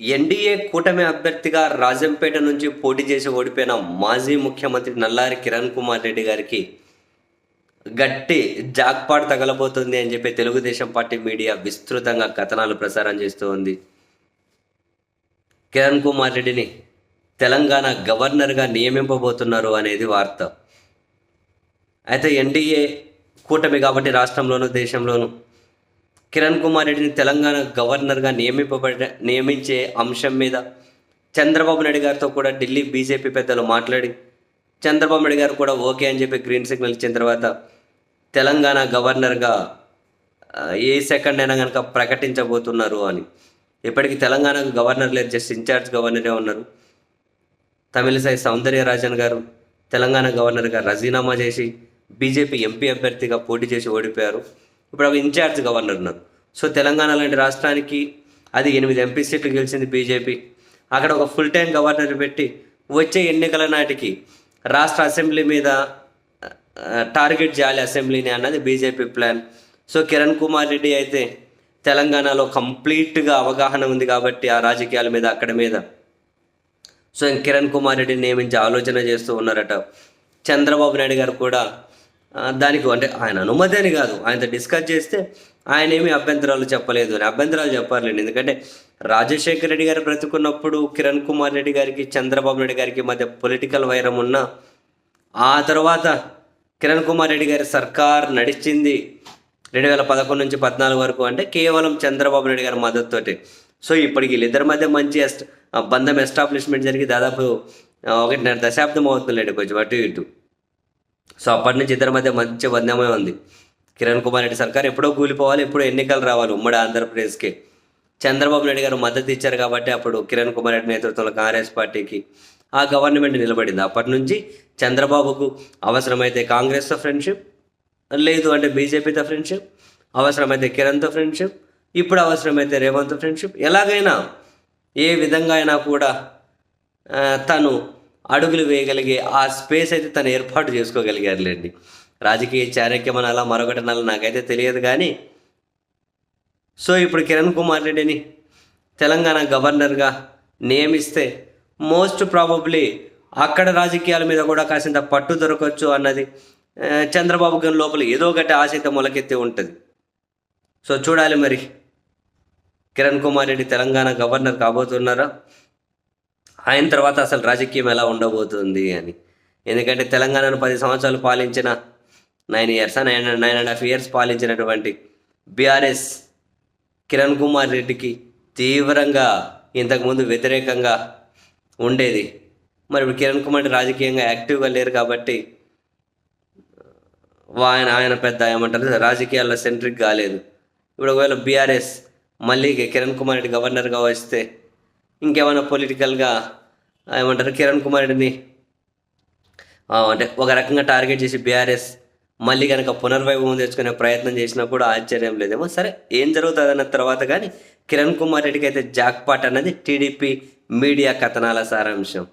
NDA కూటమి అభ్యర్థిగా రాజంపేట నుంచి పోటీ చేసి ఓడిపోయిన మాజీ ముఖ్యమంత్రి నల్లారి కిరణ్ కుమార్ రెడ్డి గారికి గట్టి జాక్పాట్ తగలబోతుంది అని చెప్పి తెలుగుదేశం పార్టీ మీడియా విస్తృతంగా కథనాలు ప్రసారం చేస్తూ ఉంది. కిరణ్ కుమార్ రెడ్డిని తెలంగాణ గవర్నర్గా నియమింపబోతున్నారు అనేది వార్త. అయితే ఎన్డీఏ కూటమి కాబట్టి రాష్ట్రంలోనూ దేశంలోనూ కిరణ్ కుమార్ రెడ్డిని తెలంగాణ గవర్నర్గా నియమింపబడ నియమించే అంశం మీద చంద్రబాబు నాయుడు గారితో కూడా ఢిల్లీ బీజేపీ పెద్దలు మాట్లాడి చంద్రబాబు నాయుడు గారు కూడా ఓకే అని చెప్పి గ్రీన్ సిగ్నల్ ఇచ్చిన తర్వాత తెలంగాణ గవర్నర్గా ఏ సెకండ్ అయినా కనుక ప్రకటించబోతున్నారు అని. ఇప్పటికీ తెలంగాణకు గవర్నర్ లేదు జస్ట్ ఇన్ఛార్జ్ గవర్నరే ఉన్నారు. తమిళసాయి సౌందర్యరాజన్ గారు తెలంగాణ గవర్నర్గా రజీనామా చేసి బీజేపీ ఎంపీ అభ్యర్థిగా పోటీ చేసి ఓడిపోయారు. ఇప్పుడు ఒక ఇన్ఛార్జ్ గవర్నర్ ఉన్నారు. సో తెలంగాణ లాంటి రాష్ట్రానికి అది ఎనిమిది ఎంపీ సీట్లు గెలిచింది బీజేపీ. అక్కడ ఒక ఫుల్ టైం గవర్నర్ పెట్టి వచ్చే ఎన్నికల నాటికి రాష్ట్ర అసెంబ్లీ మీద టార్గెట్ చేయాలి అసెంబ్లీని అన్నది BJP plan so Kiran Kumar Reddy అయితే తెలంగాణలో కంప్లీట్గా అవగాహన ఉంది కాబట్టి ఆ రాజకీయాల మీద అక్కడ మీద. సో కిరణ్ కుమార్ రెడ్డిని నియమించి ఆలోచన చేస్తూ ఉన్నారట. చంద్రబాబు నాయుడు గారు కూడా దానికి అంటే ఆయన అనుమతి అని కాదు. ఆయనతో డిస్కస్ చేస్తే ఆయన ఏమీ అభ్యంతరాలు చెప్పలేదు అని. అభ్యంతరాలు చెప్పారులేండి. ఎందుకంటే రాజశేఖర రెడ్డి గారు బ్రతుకున్నప్పుడు కిరణ్ కుమార్ రెడ్డి గారికి చంద్రబాబు నాయుడు గారికి మధ్య పొలిటికల్ వైరం ఉన్న ఆ తర్వాత కిరణ్ కుమార్ రెడ్డి గారి సర్కార్ నడిచింది రెండు వేల పదకొండు నుంచి పద్నాలుగు వరకు అంటే కేవలం చంద్రబాబు నాయుడు గారి మద్దతుతోటి సో ఇప్పటికి వీళ్ళిద్దరి మధ్య మంచి బంధం ఎస్టాబ్లిష్మెంట్ జరిగి దాదాపు ఒకటిన్నర దశాబ్దం అవుతుంది కొంచెం అటు ఇటు. సో అప్పటి నుంచి ఇద్దరి మధ్య మంచి బంధమే ఉంది. కిరణ్ కుమార్ రెడ్డి సర్కార్ ఎప్పుడో కూలిపోవాలి ఎప్పుడో ఎన్నికలు రావాలి ఉమ్మడి ఆంధ్రప్రదేశ్కి. చంద్రబాబు నాయుడు గారు మద్దతు ఇచ్చారు కాబట్టి అప్పుడు కిరణ్ కుమార్ రెడ్డి నేతృత్వంలో కాంగ్రెస్ పార్టీకి ఆ గవర్నమెంట్ నిలబడింది. అప్పటి నుంచి చంద్రబాబుకు అవసరమైతే కాంగ్రెస్తో ఫ్రెండ్షిప్ లేదు అంటే బీజేపీతో ఫ్రెండ్షిప్ అవసరమైతే కిరణ్తో ఫ్రెండ్షిప్ ఇప్పుడు అవసరమైతే రేవంత్ ఫ్రెండ్షిప్. ఎలాగైనా ఏ విధంగా అయినా కూడా తను అడుగులు వేయగలిగే ఆ స్పేస్ అయితే తను ఏర్పాటు చేసుకోగలిగారులేండి. రాజకీయ చాణక్యం అలా మరొకటి అలా నాకైతే తెలియదు కానీ సో ఇప్పుడు కిరణ్ కుమార్ రెడ్డిని తెలంగాణ గవర్నర్గా నియమిస్తే మోస్ట్ ప్రాబబ్లీ అక్కడ రాజకీయాల మీద కూడా కాసింత పట్టు దొరకవచ్చు అన్నది చంద్రబాబు గారి లోపల ఏదో ఒకటి ఆశ అయితే మొలకెత్తి ఉంటుంది. సో చూడాలి మరి కిరణ్ కుమార్ రెడ్డి తెలంగాణ గవర్నర్ కాబోతున్నారా? ఆయన తర్వాత అసలు రాజకీయం ఎలా ఉండబోతుంది అని. ఎందుకంటే తెలంగాణను పది సంవత్సరాలు పాలించిన nine years nine nine and half years పాలించినటువంటి BRS Kiran Kumar రెడ్డికి తీవ్రంగా ఇంతకుముందు వ్యతిరేకంగా ఉండేది. మరి ఇప్పుడు కిరణ్ కుమార్ రాజకీయంగా యాక్టివ్గా లేరు కాబట్టి ఆయన ఆయన పెద్ద ఏమంటారు రాజకీయాల్లో సెంట్రిక్ కాలేదు. ఇప్పుడు ఒకవేళ బీఆర్ఎస్ మళ్ళీ కిరణ్ కుమార్ రెడ్డి గవర్నర్గా వస్తే ఇంకేమైనా పొలిటికల్గా ఏమంటారు కిరణ్ కుమార్ రెడ్డిని అంటే ఒక రకంగా టార్గెట్ చేసి బీఆర్ఎస్ మళ్ళీ కనుక పునర్వైభవం తెచ్చుకునే ప్రయత్నం చేసినా కూడా ఆశ్చర్యం లేదేమో. సరే ఏం జరుగుతుంది అన్న తర్వాత కానీ కిరణ్ కుమార్ రెడ్డికి అయితే జాక్పాట్ అన్నది టీడీపీ మీడియా కథనాల సారాంశం.